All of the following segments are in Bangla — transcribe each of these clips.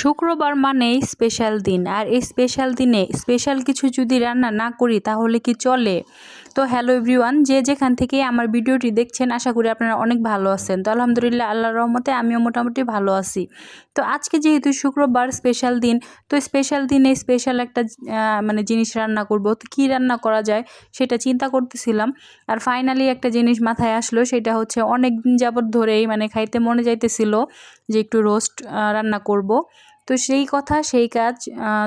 শুক্রবার মানেই স্পেশাল দিন। আর এই স্পেশাল দিনে স্পেশাল কিছু যদি রান্না না করি, তাহলে কি চলে? তো হ্যালো এভরিওয়ান যে যেখান থেকে আমার ভিডিওটি দেখছেন, আশা করি আপনারা অনেক ভালো আছেন। তো আলহামদুলিল্লাহ, আল্লাহর রহমতে আমিও মোটামুটি ভালো আছি। তো আজকে যেহেতু শুক্রবার স্পেশাল দিন, তো স্পেশাল দিনে স্পেশাল একটা মানে জিনিস রান্না করব। তো কী রান্না করা যায় সেটা চিন্তা করতেছিলাম। আর ফাইনালি একটা জিনিস মাথায় আসলো, সেটা হচ্ছে অনেক দিন যাবত ধরেই মানে খাইতে মনে যাইতেছিল যে একটু রোস্ট রান্না করব। তো সেই কথা, সেই কাজ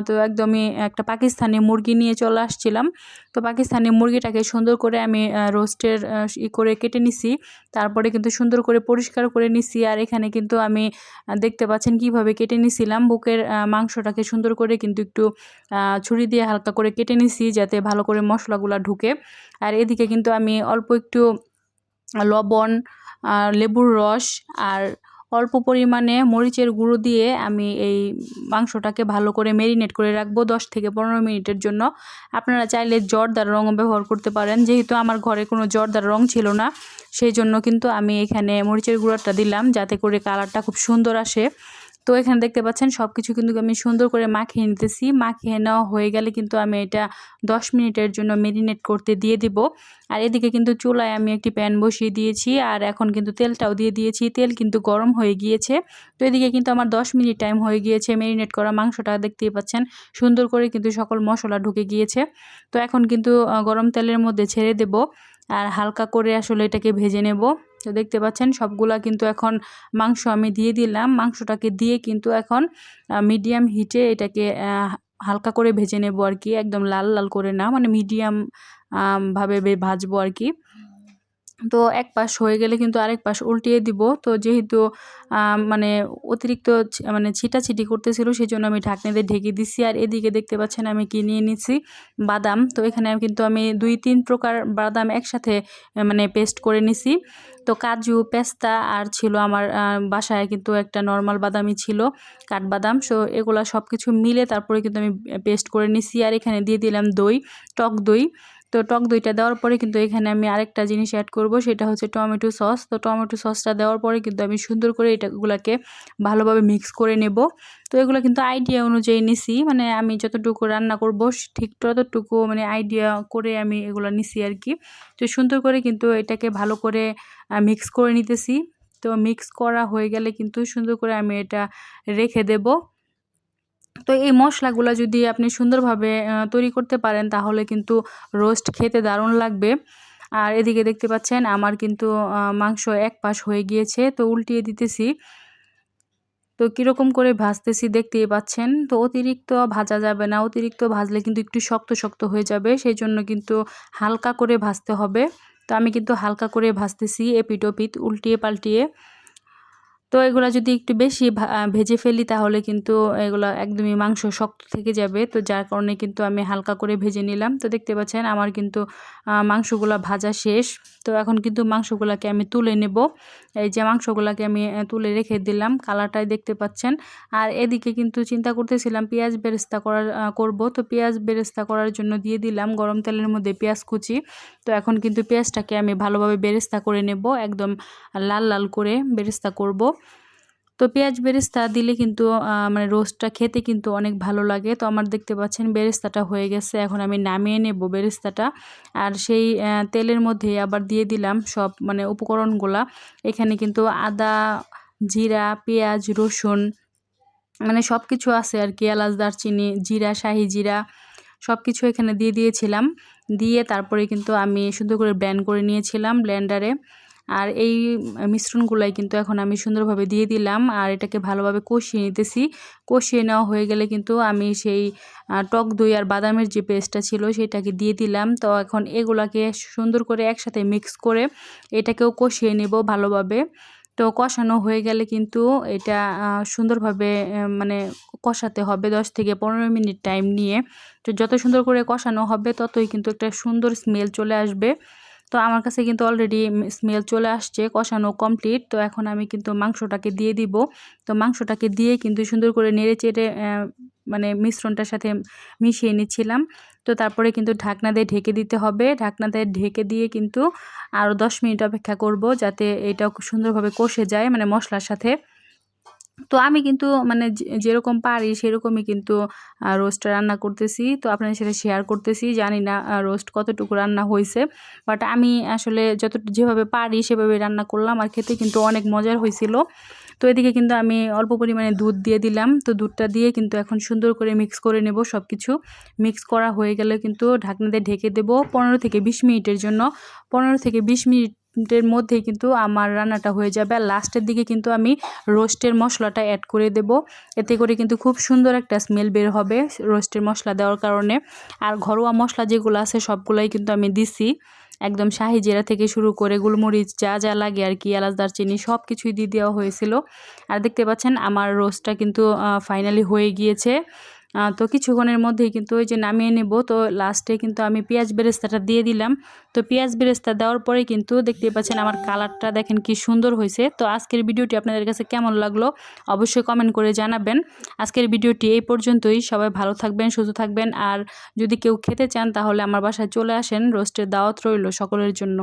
তো একদমই একটা পাকিস্তানি মুরগি নিয়ে চলে আসছিলাম। তো পাকিস্তানি মুরগিটাকে সুন্দর করে আমি রোস্টের ই করে কেটে নিছি। তারপরে কিন্তু সুন্দর করে পরিষ্কার করে নিছি আর এখানে কিন্তু আমি দেখতে পাচ্ছেন কীভাবে কেটে নিছিলাম। বুকের মাংসটাকে সুন্দর করে কিন্তু একটু ছুরি দিয়ে হালকা করে কেটে নিছি যাতে ভালো করে মশলাগুলা ঢুকে। আর এদিকে কিন্তু আমি অল্প একটু লবণ লেবুর রস আর অল্প পরিমাণে মরিচের গুঁড়ো দিয়ে আমি এই মাংসটাকে ভালো করে মেরিনেট করে রাখব দশ থেকে পনেরো মিনিটের জন্য। আপনারা চাইলে জর্দার রঙও ব্যবহার করতে পারেন। যেহেতু আমার ঘরে কোনো জর্দার রং ছিল না, সেই জন্য কিন্তু আমি এখানে মরিচের গুঁড়োটা দিলাম যাতে করে কালারটা খুব সুন্দর আসে। তো এখানে দেখতে পাচ্ছেন সব কিছু কিন্তু আমি সুন্দর করে মাখিয়ে নিতেছি। মাখিয়ে নেওয়া হয়ে গেলে কিন্তু আমি এটা দশ মিনিটের জন্য মেরিনেট করতে দিয়ে দিব। আর এদিকে কিন্তু চুলায় আমি একটি প্যান বসিয়ে দিয়েছি আর এখন কিন্তু তেলটাও দিয়ে দিয়েছি। তেল কিন্তু গরম হয়ে গিয়েছে। তো এদিকে কিন্তু আমার দশ মিনিট টাইম হয়ে গিয়েছে মেরিনেট করা মাংসটা। দেখতেই পাচ্ছেন সুন্দর করে কিন্তু সকল মশলা ঢুকে গিয়েছে। তো এখন কিন্তু গরম তেলের মধ্যে ছেড়ে দেব। আর হালকা করে আসলে এটাকে ভেজে নেব। তো দেখতে পাচ্ছেন সবগুলা কিন্তু এখন মাংস আমি দিয়ে দিলাম। মাংসটাকে দিয়ে কিন্তু এখন মিডিয়াম হিটে এটাকে হালকা করে ভেজে নেব আর কি। একদম লাল লাল করে না মানে মিডিয়াম ভাবে ভাজবো আর কি। তো এক পাশ হয়ে গেলে কিন্তু আরেক পাশ উল্টিয়ে দিব। তো যেহেতু মানে অতিরিক্ত মানে ছিটাছিটি করতেছিল সেই জন্য আমি ঢাকনা দিয়ে ঢেকে দিছি। আর এদিকে দেখতে পাচ্ছেন আমি কি নিয়ে নিচ্ছি বাদাম। তো এখানে কিন্তু আমি দুই, তিন প্রকার বাদাম একসাথে মানে পেস্ট করে নিছি। তো কাজু, পেস্তা আর ছিল আমার বাসায় কিন্তু একটা নর্মাল বাদামই ছিল কাঠবাদাম সো এগুলো সব কিছু মিলে তারপরে কিন্তু আমি পেস্ট করে নিছি। আর এখানে দিয়ে দিলাম দই, টক দই। তো টক দইটা দেওয়ার পরে কিন্তু এখানে আমি আরেকটা জিনিস অ্যাড করব, সেটা হচ্ছে টমেটো সস। তো টমেটো সসটা দেওয়ার পরে কিন্তু আমি সুন্দর করে এটাগুলোকে ভালোভাবে মিক্স করে নেব। তো এগুলো কিন্তু আইডিয়া অনুযায়ী নিছি মানে আমি যতটুকু রান্না করব ঠিক ততটুকু মানে আইডিয়া করে আমি এগুলো নিছি আর কি তো সুন্দর করে কিন্তু এটাকে ভালো করে মিক্স করে নিতেছি। তো মিক্স করা হয়ে গেলে কিন্তু সুন্দর করে আমি এটা রেখে দেব। তো এই মশলাগুলো যদি আপনি সুন্দরভাবে তৈরি করতে পারেন, তাহলে কিন্তু রোস্ট খেতে দারুণ লাগবে। আর এদিকে দেখতে পাচ্ছেন আমার কিন্তু মাংস এক পাশ হয়ে গিয়েছে, তো উল্টিয়ে দিতেছি। তো কীরকম করে ভাজতেছি দেখতেই পাচ্ছেন, তো অতিরিক্ত ভাজা যাবে না, অতিরিক্ত ভাজলে কিন্তু একটু শক্ত শক্ত হয়ে যাবে সেই জন্য কিন্তু হালকা করে ভাজতে হবে। তো আমি কিন্তু হালকা করে ভাজতেছি এপিট ওপিট উল্টিয়ে পাল্টিয়ে। তো এগুলো যদি একটু বেশি ভেজে ফেলি তাহলে কিন্তু এগুলো একদমই মাংস শক্ত থেকে যাবে। তো যার কারণে কিন্তু আমি হালকা করে ভেজে নিলাম। তো দেখতে পাচ্ছেন আমার কিন্তু মাংসগুলো ভাজা শেষ। তো এখন কিন্তু মাংসগুলোকে আমি তুলে নেব। এই যে মাংসগুলোকে আমি তুলে রেখে দিলাম কালারটাই দেখতে পাচ্ছেন। আর এদিকে কিন্তু চিন্তা করতেছিলাম পেঁয়াজ বেরেস্তা করার করব। তো পেঁয়াজ বেরেস্তা করার জন্য দিয়ে দিলাম গরম তেলের মধ্যে পেঁয়াজ কুচি। তো এখন কিন্তু পেঁয়াজটাকে আমি ভালোভাবে বেরেস্তা করে নেব। একদম লাল লাল করে বেরেস্তা করব। তো পেঁয়াজ বেরেস্তা দিলে কিন্তু মানে রোস্টটা খেতে কিন্তু অনেক ভালো লাগে। তো আমার দেখতে পাচ্ছেন বেরেস্তাটা হয়ে গেছে, এখন আমি নামিয়ে নেব বেরেস্তাটা। আর সেই তেলের মধ্যে আবার দিয়ে দিলাম সব মানে উপকরণগুলা। এখানে কিন্তু আদা, জিরা, পেঁয়াজ, রসুন মানে সব কিছু আছে আর কি এলাচ, দারচিনি, জিরা, শাহি জিরা সব কিছু এখানে দিয়ে দিয়েছিলাম। দিয়ে তারপরে কিন্তু আমি সুন্দর করে ব্লেন্ড করে নিয়েছিলাম ব্লেন্ডারে। আর এই মিশ্রণগুলাই কিন্তু এখন আমি সুন্দরভাবে দিয়ে দিলাম আর এটাকে ভালোভাবে কষিয়ে নিতেছি। কষিয়ে নেওয়া হয়ে গেলে কিন্তু আমি সেই টক দই আর বাদামের যে পেস্টটা ছিল সেটাকে দিয়ে দিলাম। তো এখন এগুলাকে সুন্দর করে একসাথে মিক্স করে এটাকেও কষিয়ে নেব ভালোভাবে। তো কষানো হয়ে গেলে কিন্তু এটা সুন্দরভাবে মানে কষাতে হবে দশ থেকে পনেরো মিনিট টাইম নিয়ে। তো যত সুন্দর করে কষানো হবে ততই কিন্তু একটা সুন্দর স্মেল চলে আসবে। তো আমার কাছে কিন্তু অলরেডি স্মেল চলে আসছে, কষানো কমপ্লিট তো এখন আমি কিন্তু মাংসটাকে দিয়ে দিব। তো মাংসটাকে দিয়ে কিন্তু সুন্দর করে নেড়ে চেড়ে মানে মিশ্রণটার সাথে মিশিয়ে নিচ্ছিলাম। তো তারপরে কিন্তু ঢাকনা দিয়ে ঢেকে দিতে হবে। ঢাকনা দিয়ে ঢেকে দিয়ে কিন্তু আরও দশ মিনিট অপেক্ষা করব যাতে এটা খুব সুন্দরভাবে কষে যায় মানে মশলার সাথে। তো আমি কিন্তু মানে যেরকম পারি সেরকমই কিন্তু রোস্টটা রান্না করতেছি। তো আপনাদের সাথে শেয়ার করতেছি, জানি না রোস্ট কতটুকু রান্না হয়েছে বাট আমি আসলে যত যেভাবে পারি সেভাবে রান্না করলাম আর খেতে কিন্তু অনেক মজার হয়েছিল তো এদিকে কিন্তু আমি অল্প পরিমাণে দুধ দিয়ে দিলাম। তো দুধটা দিয়ে কিন্তু এখন সুন্দর করে মিক্স করে নেব সব কিছু মিক্স করা হয়ে গেলে কিন্তু ঢাকনা দিয়ে ঢেকে দেবো পনেরো থেকে বিশ মিনিটের জন্য। পনেরো থেকে বিশ মিনিটের মধ্যেই কিন্তু আমার রান্নাটা হয়ে যাবে। আর লাস্টের দিকে কিন্তু আমি রোস্টের মশলাটা অ্যাড করে দেব। এতে করে কিন্তু খুব সুন্দর একটা স্মেল বের হবে রোস্টের মশলা দেওয়ার কারণে। আর ঘরোয়া মশলা যেগুলো আছে সবগুলাই কিন্তু আমি দিছি। একদম শাহি জিরা থেকে শুরু করে গোলমরিচ, যা যা লাগে আর কি, এলাচ, দারচিনি সব কিছুই দিয়ে দেওয়া হয়েছিল। আর দেখতে পাচ্ছেন আমার রোস্টটা কিন্তু ফাইনালি হয়ে গিয়েছে। তো কিছুক্ষণের মধ্যেই কিন্তু ওই যে নামিয়ে নেব। তো লাস্টে কিন্তু আমি পেঁয়াজ বেরেস্তাটা দিয়ে দিলাম। তো পেঁয়াজ বেরেস্তা দেওয়ার পরে কিন্তু দেখতে পাচ্ছেন আমার কালারটা দেখেন কি সুন্দর হয়েছে। তো আজকের ভিডিওটি আপনাদের কাছে কেমন লাগল অবশ্যই কমেন্ট করে জানাবেন। আজকের ভিডিওটি এই পর্যন্তই। সবাই ভালো থাকবেন, সুস্থ থাকবেন। আর যদি কেউ খেতে চান তাহলে আমার বাসায় চলে আসেন। রোস্টের দাওয়াত রইল সকলের জন্য।